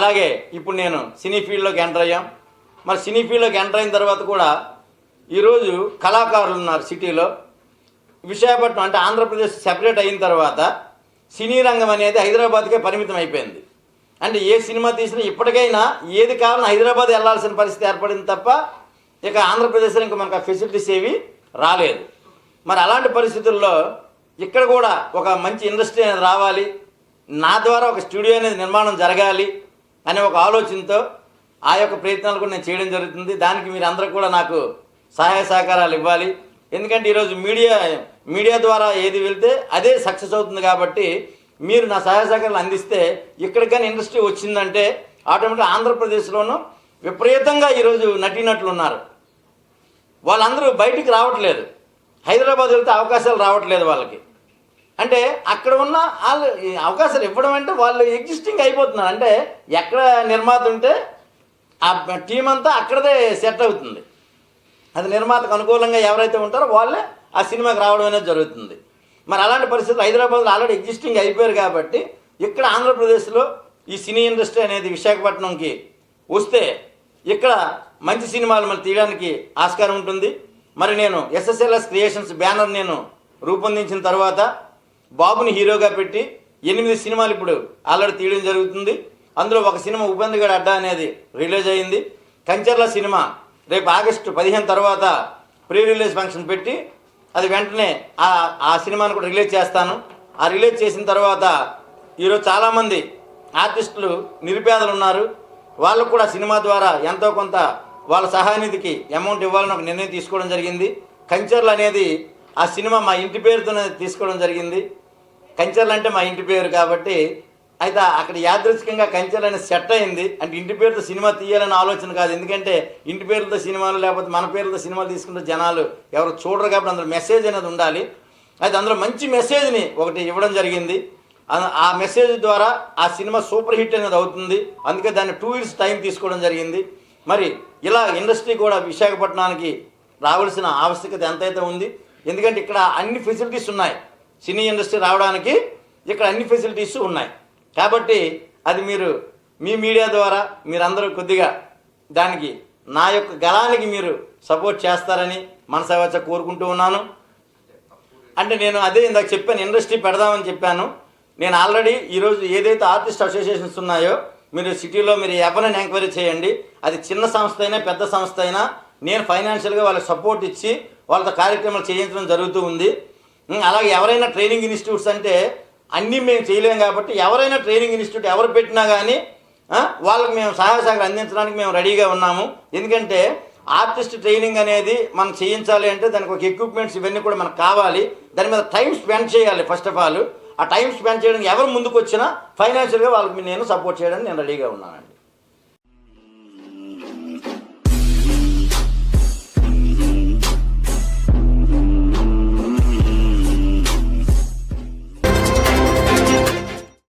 అలాగే ఇప్పుడు నేను సినీ ఫీల్డ్లోకి ఎంటర్ అయ్యాం. మరి సినీ ఫీల్డ్లోకి ఎంటర్ అయిన తర్వాత కూడా ఈరోజు కళాకారులు ఉన్నారు సిటీలో. విశాఖపట్నం అంటే ఆంధ్రప్రదేశ్ సెపరేట్ అయిన తర్వాత సినీ రంగం అనేది హైదరాబాద్కే పరిమితం అయిపోయింది. అంటే ఏ సినిమా తీసినా ఇప్పటికైనా ఏది కావాలన్నా హైదరాబాద్ వెళ్ళాల్సిన పరిస్థితి ఏర్పడింది తప్ప ఇక ఆంధ్రప్రదేశ్లో ఇంకా మనకు ఫెసిలిటీస్ ఏవి రాలేదు. మరి అలాంటి పరిస్థితుల్లో ఇక్కడ కూడా ఒక మంచి ఇండస్ట్రీ అనేది రావాలి. నా ద్వారా ఒక స్టూడియో అనేది నిర్మాణం జరగాలి. అనే ఒక ఆలోచనతో ఆ యొక్క ప్రయత్నాలు కూడా నేను చేయడం జరుగుతుంది. దానికి మీరు అందరూ కూడా నాకు సహాయ సహకారాలు ఇవ్వాలి. ఎందుకంటే ఈరోజు మీడియా మీడియా ద్వారా ఏది వెళ్తే అదే సక్సెస్ అవుతుంది కాబట్టి మీరు నా సహాయ సహకారాలు అందిస్తే ఇక్కడికైనా ఇండస్ట్రీ వచ్చిందంటే ఆటోమేటిక్ ఆంధ్రప్రదేశ్లోనూ విపరీతంగా ఈరోజు నటీనటులు ఉన్నారు వాళ్ళందరూ బయటికి రావట్లేదు. హైదరాబాద్ వెళ్తే అవకాశాలు రావట్లేదు వాళ్ళకి. అంటే అక్కడ ఉన్న వాళ్ళు అవకాశాలు ఇవ్వడం అంటే వాళ్ళు ఎగ్జిస్టింగ్ అయిపోతున్నారు. అంటే ఎక్కడ నిర్మాత ఉంటే ఆ టీం అంతా అక్కడదే సెట్ అవుతుంది. అది నిర్మాతకు అనుకూలంగా ఎవరైతే ఉంటారో వాళ్ళే ఆ సినిమాకి రావడం అనేది జరుగుతుంది. మరి అలాంటి పరిస్థితులు హైదరాబాద్లో ఆల్రెడీ ఎగ్జిస్టింగ్ అయిపోయారు కాబట్టి ఇక్కడ ఆంధ్రప్రదేశ్లో ఈ సినీ ఇండస్ట్రీ అనేది విశాఖపట్నంకి వస్తే ఇక్కడ మంచి సినిమాలు మరి తీయడానికి ఆస్కారం ఉంటుంది. మరి నేను ఎస్ఎస్ఎల్ఎస్ క్రియేషన్స్ బ్యానర్ నేను రూపొందించిన తర్వాత బాబుని హీరోగా పెట్టి ఎనిమిది సినిమాలు ఇప్పుడు ఆల్రెడీ తీయడం జరుగుతుంది. అందులో ఒక సినిమా ఉపేంద్రగడ్ అడ్డా అనేది రిలీజ్ అయింది. కంచర్ల సినిమా రేపు ఆగస్టు పదిహేను తర్వాత ప్రీ రిలీజ్ ఫంక్షన్ పెట్టి అది వెంటనే ఆ ఆ సినిమాను కూడా రిలీజ్ చేస్తాను. ఆ రిలీజ్ చేసిన తర్వాత ఈరోజు చాలామంది ఆర్టిస్టులు నిరుపేదలు ఉన్నారు. వాళ్ళకు కూడా సినిమా ద్వారా ఎంతో కొంత వాళ్ళ సహాయనిధికి అమౌంట్ ఇవ్వాలని ఒక నిర్ణయం తీసుకోవడం జరిగింది. కంచర్లు అనేది ఆ సినిమా మా ఇంటి పేరుతోనే తీసుకోవడం జరిగింది. కంచర్లు అంటే మా ఇంటి పేరు కాబట్టి అయితే అక్కడ యాదృచ్ఛికంగా కంచెలు అనేది సెట్ అయింది. అంటే ఇంటి పేరుతో సినిమా తీయాలని ఆలోచన కాదు. ఎందుకంటే ఇంటి పేరుతో సినిమాలు లేకపోతే మన పేరుతో సినిమాలు తీసుకుంటే జనాలు ఎవరు చూడరు కాబట్టి అందులో మెసేజ్ అనేది ఉండాలి. అయితే అందులో మంచి మెసేజ్ని ఒకటి ఇవ్వడం జరిగింది. ఆ- ఆ మెసేజ్ ద్వారా ఆ సినిమా సూపర్ హిట్ అనేది అవుతుంది. అందుకే దాన్ని టూ ఇయర్స్ టైం తీసుకోవడం జరిగింది. మరి ఇలా ఇండస్ట్రీ కూడా విశాఖపట్నానికి రావాల్సిన ఆవశ్యకత ఎంతైతే ఉంది. ఎందుకంటే ఇక్కడ అన్ని ఫెసిలిటీస్ ఉన్నాయి. సినీ ఇండస్ట్రీ రావడానికి ఇక్కడ అన్ని ఫెసిలిటీస్ ఉన్నాయి. కాబట్టి అది మీరు మీ మీడియా ద్వారా మీరందరూ కొద్దిగా దానికి నా యొక్క గలానికి మీరు సపోర్ట్ చేస్తారని మనసవచ్చ కోరుకుంటూ ఉన్నాను. అంటే నేను అదే ఇందాక చెప్పాను ఇండస్ట్రీ పెడదామని చెప్పాను. నేను ఆల్రెడీ ఈరోజు ఏదైతే ఆర్టిస్ట్ అసోసియేషన్స్ ఉన్నాయో మీరు సిటీలో మీరు ఎవరైనా ఎంక్వైరీ చేయండి. అది చిన్న సంస్థ అయినా పెద్ద సంస్థ అయినా నేను ఫైనాన్షియల్గా వాళ్ళకి సపోర్ట్ ఇచ్చి వాళ్ళతో కార్యక్రమాలు చేయించడం జరుగుతూ ఉంది. అలాగే ఎవరైనా ట్రైనింగ్ ఇన్స్టిట్యూట్స్ అంటే అన్నీ మేము చేయలేం కాబట్టి ఎవరైనా ట్రైనింగ్ ఇన్స్టిట్యూట్ ఎవరు పెట్టినా కానీ వాళ్ళకి మేము సహాయ సహకారం అందించడానికి మేము రెడీగా ఉన్నాము. ఎందుకంటే ఆర్టిస్ట్ ట్రైనింగ్ అనేది మనం చేయించాలి అంటే దానికి ఒక ఎక్విప్మెంట్స్ ఇవన్నీ కూడా మనకు కావాలి. దాని మీద టైం స్పెండ్ చేయాలి ఫస్ట్ ఆఫ్ ఆల్. ఆ టైం స్పెండ్ చేయడానికి ఎవరు ముందుకు వచ్చినా ఫైనాన్షియల్గా వాళ్ళకి నేను సపోర్ట్ చేయడానికి నేను రెడీగా ఉన్నానండి.